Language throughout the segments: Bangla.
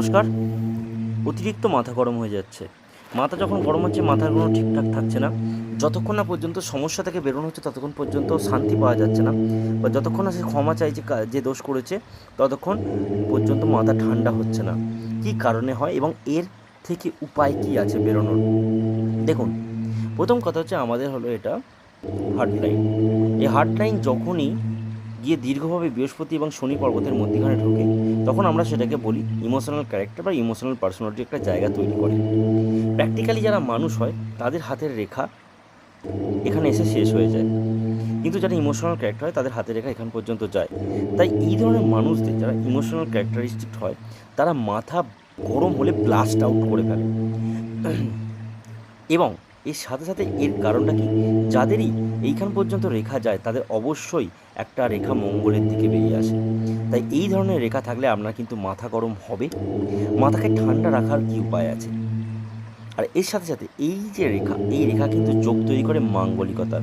নমস্কার। অতিরিক্ত মাথা গরম হয়ে যাচ্ছে। মাথা যখন গরম হচ্ছে, মাথার কোনো ঠিকঠাক থাকছে না। যতক্ষণ না পর্যন্ত সমস্যা থেকে বেরোনো হচ্ছে, ততক্ষণ পর্যন্ত শান্তি পাওয়া যাচ্ছে না। বা যতক্ষণ না সে ক্ষমা চাইছে যে দোষ করেছে, ততক্ষণ পর্যন্ত মাথা ঠান্ডা হচ্ছে না। কী কারণে হয় এবং এর থেকে উপায় কী আছে বেরোনোর? দেখুন, প্রথম কথা হচ্ছে আমাদের হলো এটা হার্ট লাইন। এই হার্ট লাইন যখনই গিয়ে দীর্ঘভাবে বৃহস্পতি এবং শনি পর্বতের মধ্যখানে ঢোকে, তখন আমরা সেটাকে বলি ইমোশনাল ক্যারেক্টার বা ইমোশনাল পার্সোনালিটি একটা জায়গা তৈরি করে। প্র্যাকটিক্যালি যারা মানুষ হয়, তাদের হাতের রেখা এখানে এসে শেষ হয়ে যায়। কিন্তু যারা ইমোশনাল ক্যারেক্টার হয়, তাদের হাতের রেখা এখান পর্যন্ত যায়। তাই এই ধরনের মানুষদের যারা ইমোশনাল ক্যারেক্টারিস্টিক হয়, তারা মাথা গরম হলে ব্লাস্ট আউট করে ফেলে। এবং এর সাথে সাথে এর কারণটা কি? যাদেরই এইখান পর্যন্ত রেখা যায়, তাদের অবশ্যই একটা রেখা মঙ্গলের দিকে বেরিয়ে আসে। তাই এই ধরনের রেখা থাকলে আপনার কিন্তু মাথা গরম হবে। মাথাকে ঠান্ডা রাখার কি উপায় আছে? আর এর সাথে সাথে এই যে রেখা, এই রেখা কিন্তু যোগ তৈরি করে মাঙ্গলিকতার।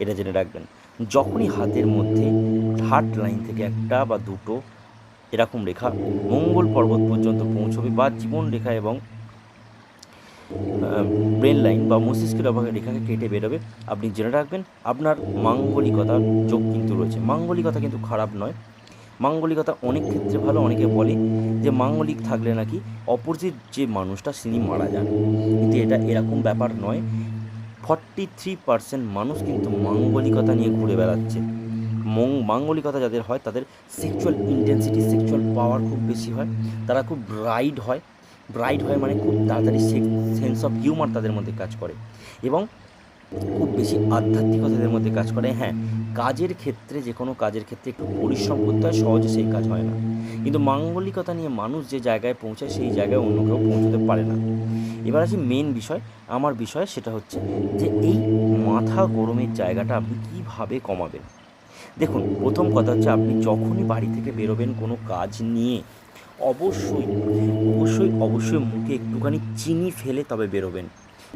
এটা জেনে রাখবেন, যখনই হাতের মধ্যে হার্ট লাইন থেকে একটা বা দুটো এরকম রেখা মঙ্গল পর্বত পর্যন্ত পৌঁছবে বা জীবন রেখা এবং ব্রেন লাইন বা মস্তিষ্কের অভাবে রেখাকে কেটে বেরোবে। আপনি জেনে রাখবেন, আপনার মাঙ্গলিকতার যোগ কিন্তু রয়েছে। মাঙ্গলিকতা কিন্তু খারাপ নয়। মাঙ্গলিকতা অনেক ক্ষেত্রে ভালো, অনেকে বলে যে মাঙ্গলিক থাকলে নাকি অপোজিট যে মানুষটা তিনি মারা যান। কিন্তু এটা এরকম ব্যাপার নয়। ফর্টি থ্রি পার্সেন্ট মানুষ কিন্তু মাঙ্গলিকতা নিয়ে ঘুরে বেড়াচ্ছে। মং মাঙ্গলিকতা যাদের হয়, তাদের সেক্সুয়াল ইন্টেন্সিটি সেক্সুয়াল পাওয়ার খুব বেশি হয়। তারা খুব ব্রাইট হয়। ব্রাইট হয় মানে খুব তাড়াতাড়ি সেন্স অফ হিউমার তাদের মধ্যে কাজ করে। এবং খুব বেশি আধ্যাত্মিকতাদের মধ্যে কাজ করে। হ্যাঁ কাজের ক্ষেত্রে যে কোনো কাজের ক্ষেত্রে একটু পরিশ্রম করতে হয়, সহজে সেই কাজ হয় না। কিন্তু মাঙ্গলিকতা নিয়ে মানুষ যে জায়গায় পৌঁছায়, সেই জায়গায় অন্য কেউ পৌঁছতে পারে না। এবার আছে মেন বিষয়, আমার বিষয় সেটা হচ্ছে যে এই মাথা গরমের জায়গাটা আপনি কীভাবে কমাবেন? দেখুন, প্রথম কথা হচ্ছে আপনি যখনই বাড়ি থেকে বেরোবেন কোনো কাজ নিয়ে, অবশ্যই অবশ্যই অবশ্যই মুখে একটুখানি চিনি ফেলে তবে বেরোবেন।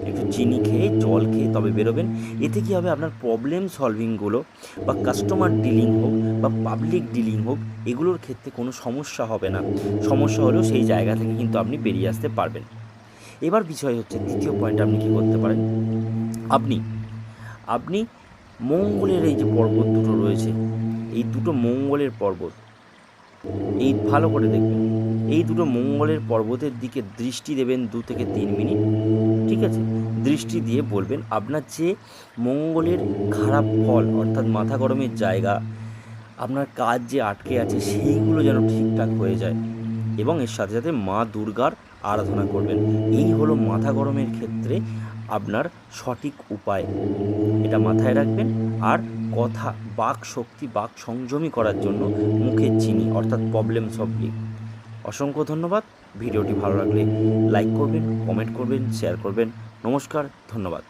একটু চিনি খেয়ে, জল খেয়ে তবে বেরোবেন। এতে কী হবে? আপনার প্রবলেম সলভিংগুলো বা কাস্টমার ডিলিং হোক বা পাবলিক ডিলিং হোক, এগুলোর ক্ষেত্রে কোনো সমস্যা হবে না। সমস্যা হলেও সেই জায়গা থেকে কিন্তু আপনি বেরিয়ে আসতে পারবেন। এবার বিষয় হচ্ছে, দ্বিতীয় পয়েন্ট আপনি কী করতে পারেন? আপনি আপনি মঙ্গলের এই যে পর্বত দুটো রয়েছে, এই দুটো মঙ্গলের পর্বত, এই ভালো করে দেখবেন, এই দুটো মঙ্গলের পর্বতের দিকে দৃষ্টি দেবেন দু থেকে তিন মিনিট, ঠিক আছে? দৃষ্টি দিয়ে বলবেন, আপনার যে মঙ্গলের খারাপ ফল, অর্থাৎ মাথা গরমের জায়গা, আপনার কাজ যে আটকে আছে, সেইগুলো যেন ঠিকঠাক হয়ে যায় এবং এর সাথে সাথে মা দুর্গার আরাধনা করবেন। এই হলো মাথা গরমের ক্ষেত্রে আপনার সঠিক উপায়। এটা মাথায় রাখবেন। আর কথা, বাক শক্তি, বাক সংযমী করার জন্য মুখের চিনি, অর্থাৎ প্রবলেম সলভিং অসংখ্য ধন্যবাদ। ভিডিওটি ভালো লাগলে লাইক করবেন কমেন্ট করবেন শেয়ার করবেন। নমস্কার, ধন্যবাদ।